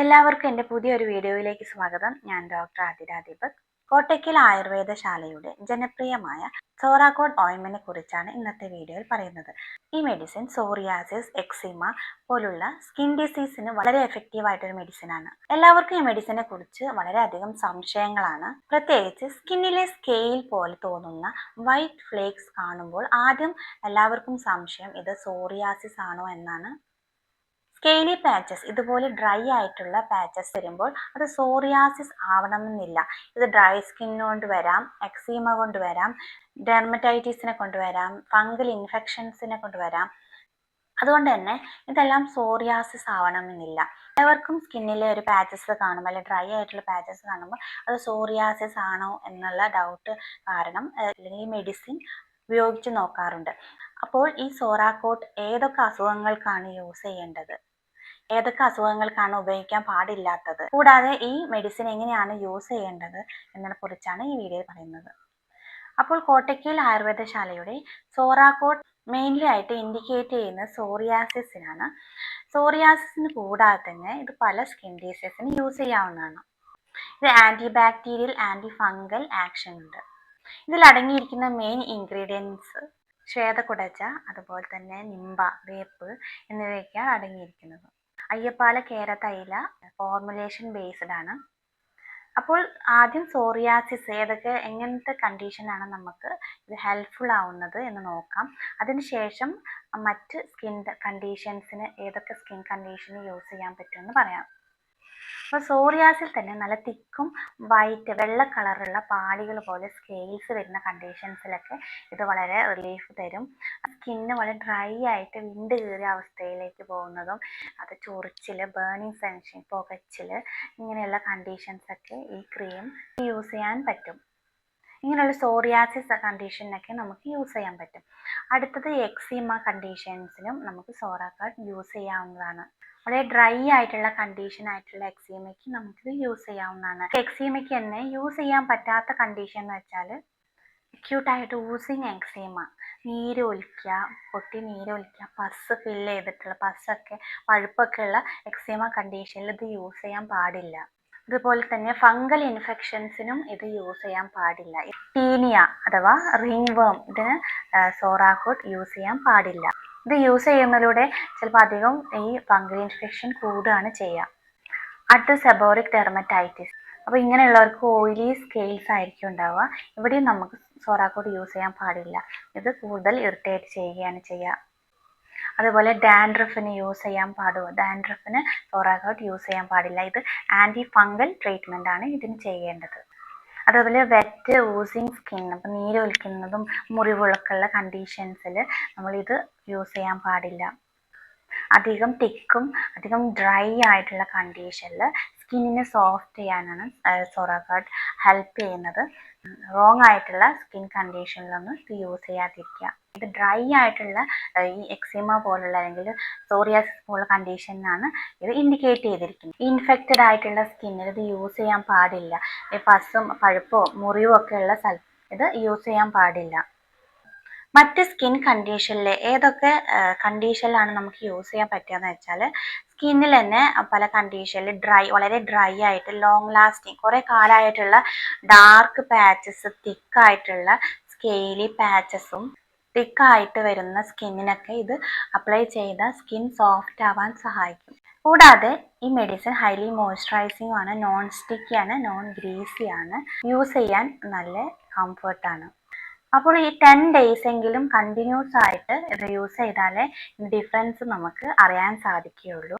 എല്ലാവർക്കും എന്റെ പുതിയൊരു വീഡിയോയിലേക്ക് സ്വാഗതം. ഞാൻ ഡോക്ടർ ആതിര ദീപക്. കോട്ടയ്ക്കൽ ആയുർവേദശാലയുടെ ജനപ്രിയമായ സോറാക്കോഡ് ഓയിൻമെന്റിനെ കുറിച്ചാണ് ഇന്നത്തെ വീഡിയോയിൽ പറയുന്നത്. ഈ മെഡിസിൻ സോറിയാസിസ് എക്സിമ പോലുള്ള സ്കിൻ ഡിസീസിന് വളരെ എഫക്റ്റീവ് ആയിട്ടൊരു മെഡിസിൻ ആണ്. എല്ലാവർക്കും ഈ മെഡിസിനെ കുറിച്ച് വളരെയധികം സംശയങ്ങളാണ്. പ്രത്യേകിച്ച് സ്കിന്നിലെ സ്കെയിൽ പോലെ തോന്നുന്ന വൈറ്റ് ഫ്ലേക്സ് കാണുമ്പോൾ ആദ്യം എല്ലാവർക്കും സംശയം ഇത് സോറിയാസിസ് ആണോ എന്നാണ്. സ്കെയിലി പാച്ചസ് ഇതുപോലെ ഡ്രൈ ആയിട്ടുള്ള പാച്ചസ് വരുമ്പോൾ അത് സോറിയാസിസ് ആവണമെന്നില്ല. ഇത് ഡ്രൈ സ്കിൻ വരാം എക്സീമ കൊണ്ട് വരാം ഡെർമറ്റൈറ്റിസിനെ കൊണ്ടുവരാം ഫംഗൽ ഇൻഫെക്ഷൻസിനെ കൊണ്ടുവരാം അതുകൊണ്ട് തന്നെ ഇതെല്ലാം സോറിയാസിസ് ആവണമെന്നില്ല. എല്ലാവർക്കും സ്കിന്നിലെ ഒരു പാച്ചസ് കാണുമ്പോൾ അല്ലെങ്കിൽ ഡ്രൈ ആയിട്ടുള്ള പാച്ചസ് കാണുമ്പോൾ അത് സോറിയാസിസ് ആണോ എന്നുള്ള ഡൗട്ട് കാരണം അല്ലെങ്കിൽ മെഡിസിൻ ഉപയോഗിച്ച് നോക്കാറുണ്ട്. അപ്പോൾ ഈ സോറാക്കോട്ട് ഏതൊക്കെ അസുഖങ്ങൾക്കാണ് യൂസ് ചെയ്യേണ്ടത്? ഏതൊക്കെ അസുഖങ്ങൾക്കാണ് ഉപയോഗിക്കാൻ പാടില്ലാത്തത്. കൂടാതെ ഈ മെഡിസിൻ എങ്ങനെയാണ് യൂസ് ചെയ്യേണ്ടത് എന്നതിനെ കുറിച്ചാണ് ഈ വീഡിയോയിൽ പറയുന്നത്. അപ്പോൾ കോട്ടയ്ക്കൽ ആയുർവേദശാലയുടെ സോറാക്കോട്ട് മെയിൻലി ആയിട്ട് ഇൻഡിക്കേറ്റ് ചെയ്യുന്ന സോറിയാസിസിനാണ്. സോറിയാസിസിന് കൂടാതെ തന്നെ ഇത് പല സ്കിൻ ഡിസീസിന് യൂസ് ചെയ്യാവുന്നതാണ്. ഇത് anti bacterial anti fungal action ഉണ്ട്. ഇതിൽ അടങ്ങിയിരിക്കുന്ന മെയിൻ ഇൻഗ്രീഡിയൻസ് ശ്വേതകുടച്ച അതുപോലെ തന്നെ നിമ്പ വേപ്പ് എന്നിവയൊക്കെയാണ് അടങ്ങിയിരിക്കുന്നത്. അയ്യപ്പാല കേര തൈല ഫോർമുലേഷൻ ബേസ്ഡ് ആണ്. അപ്പോൾ ആദ്യം സോറിയാസിസ് ഏതൊക്കെ എങ്ങനത്തെ കണ്ടീഷനാണ് നമുക്ക് ഇത് ഹെൽപ്ഫുൾ ആവുന്നത് എന്ന് നോക്കാം. അതിനുശേഷം മറ്റ് സ്കിൻ കണ്ടീഷൻസിന് ഏതൊക്കെ സ്കിൻ കണ്ടീഷന് യൂസ് ചെയ്യാൻ പറ്റുമെന്ന് പറയാം. അപ്പോൾ സോറിയാസിൽ തന്നെ നല്ല തിക്കും വൈറ്റ് വെള്ള കളറുള്ള പാളികൾ പോലെ സ്കെയിൽസ് വരുന്ന കണ്ടീഷൻസിലൊക്കെ ഇത് വളരെ റിലീഫ് തരും. സ്കിന്ന് വളരെ ഡ്രൈ ആയിട്ട് വിണ്ട് കീറിയ അവസ്ഥയിലേക്ക് പോകുന്നതും അത് ചൊറിച്ചിൽ ബേണിങ് സെൻഷൻ പുകച്ചിൽ ഇങ്ങനെയുള്ള കണ്ടീഷൻസൊക്കെ ഈ ക്രീം യൂസ് ചെയ്യാൻ പറ്റും. ഇങ്ങനെയുള്ള സോറിയാസിസ് കണ്ടീഷനൊക്കെ നമുക്ക് യൂസ് ചെയ്യാൻ പറ്റും. അടുത്തത് എക്സിമ കണ്ടീഷൻസിനും നമുക്ക് സോറാക്കാർഡ് യൂസ് ചെയ്യാവുന്നതാണ്. വളരെ ഡ്രൈ ആയിട്ടുള്ള കണ്ടീഷൻ ആയിട്ടുള്ള എക്സീമയ്ക്ക് നമുക്കിത് യൂസ് ചെയ്യാവുന്നതാണ്. എക്സീമയ്ക്ക് തന്നെ യൂസ് ചെയ്യാൻ പറ്റാത്ത കണ്ടീഷൻ എന്ന് വെച്ചാൽ അക്യൂട്ടായിട്ട് ഊസിങ് എക്സീമ നീര് ഒലിക്കുക പൊട്ടി നീര് ഒലിക്കുക പസ് ഫില്ല് ചെയ്തിട്ടുള്ള പസ്സൊക്കെ പഴുപ്പൊക്കെ ഉള്ള എക്സീമ കണ്ടീഷനിൽ ഇത് യൂസ് ചെയ്യാൻ പാടില്ല. അതുപോലെ തന്നെ ഫംഗൽ ഇൻഫെക്ഷൻസിനും ഇത് യൂസ് ചെയ്യാൻ പാടില്ല. ടീനിയ അഥവാ റിംഗ് വേം ഇതിന് സോറാക്കോട്ട് യൂസ് ചെയ്യാൻ പാടില്ല. ഇത് യൂസ് ചെയ്യുന്നതിലൂടെ ചിലപ്പോൾ അധികം ഈ ഫംഗൽ ഇൻഫെക്ഷൻ കൂടുകയാണ് ചെയ്യുക അടുത്ത സെബോറിക് ഡെർമറ്റൈറ്റിസ് അപ്പോൾ ഇങ്ങനെയുള്ളവർക്ക് ഓയിലി സ്കെയിൽസ് ആയിരിക്കും ഉണ്ടാവുക. ഇവിടെയും നമുക്ക് സോറാക്കോട്ട് യൂസ് ചെയ്യാൻ പാടില്ല. ഇത് കൂടുതൽ ഇറിറ്റേറ്റ് ചെയ്യുകയാണ് ചെയ്യുക അതുപോലെ ഡാൻഡ്രഫിന് യൂസ് ചെയ്യാൻ പാടുമോ ഡാൻഡ്രഫിന് സോറാക്കോട്ട് യൂസ് ചെയ്യാൻ പാടില്ല. ഇത് ആന്റി ഫംഗൽ ട്രീറ്റ്മെന്റ് ആണ് ഇതിന് ചെയ്യേണ്ടത്. അതുപോലെ വെറ്റ് ഊസിങ് സ്കിൻ അപ്പം നീരൊലിക്കുന്നതും മുറിവുളക്കുള്ള കണ്ടീഷൻസിൽ നമ്മളിത് യൂസ് ചെയ്യാൻ പാടില്ല. അധികം തിക്കും അധികം ഡ്രൈ ആയിട്ടുള്ള കണ്ടീഷനിൽ സ്കിന്നിനെ സോഫ്റ്റ് ചെയ്യാനാണ് സൊറാക്കാർഡ് ഹെൽപ്പ് ചെയ്യുന്നത്. റോങ് ആയിട്ടുള്ള സ്കിൻ കണ്ടീഷനിലൊന്നും ഇത് യൂസ് ചെയ്യാതിരിക്കുക. ഇത് ഡ്രൈ ആയിട്ടുള്ള ഈ എക്സിമ പോലുള്ള അല്ലെങ്കിൽ സോറിയാസിസ് പോലുള്ള കണ്ടീഷനാണ് ഇത് ഇൻഡിക്കേറ്റ് ചെയ്തിരിക്കുന്നത്. ഇൻഫെക്റ്റഡ് ആയിട്ടുള്ള സ്കിന്നിൽ ഇത് യൂസ് ചെയ്യാൻ പാടില്ല. ഈ പസും പഴുപ്പോ മുറിവോ ഒക്കെ ഉള്ള സ്ഥലത്ത് ഇത് യൂസ് ചെയ്യാൻ പാടില്ല. മറ്റ് സ്കിൻ കണ്ടീഷനിൽ ഏതൊക്കെ കണ്ടീഷനിലാണ് നമുക്ക് യൂസ് ചെയ്യാൻ പറ്റുകയെന്ന് വെച്ചാൽ സ്കിന്നിൽ തന്നെ പല കണ്ടീഷനിൽ ഡ്രൈ വളരെ ഡ്രൈ ആയിട്ട് ലോങ് ലാസ്റ്റിങ് കുറേ കാലമായിട്ടുള്ള ഡാർക്ക് പാച്ചസ് തിക്കായിട്ടുള്ള സ്കെയിലി പാച്ചസും തിക്കായിട്ട് വരുന്ന സ്കിന്നിനൊക്കെ ഇത് അപ്ലൈ ചെയ്ത സ്കിൻ സോഫ്റ്റ് ആവാൻ സഹായിക്കും. കൂടാതെ ഈ മെഡിസിൻ ഹൈലി മോയ്സ്ചറൈസിംഗ് ആണ് നോൺ സ്റ്റിക്കി ആണ് നോൺ ഗ്രീസി ആണ് യൂസ് ചെയ്യാൻ നല്ല കംഫർട്ടാണ് അപ്പോൾ ഈ ടെൻ ഡേയ്സ് എങ്കിലും കണ്ടിന്യൂസ് ആയിട്ട് ഇത് യൂസ് ചെയ്താലേ ഡിഫറൻസ് നമുക്ക് അറിയാൻ സാധിക്കുകയുള്ളൂ.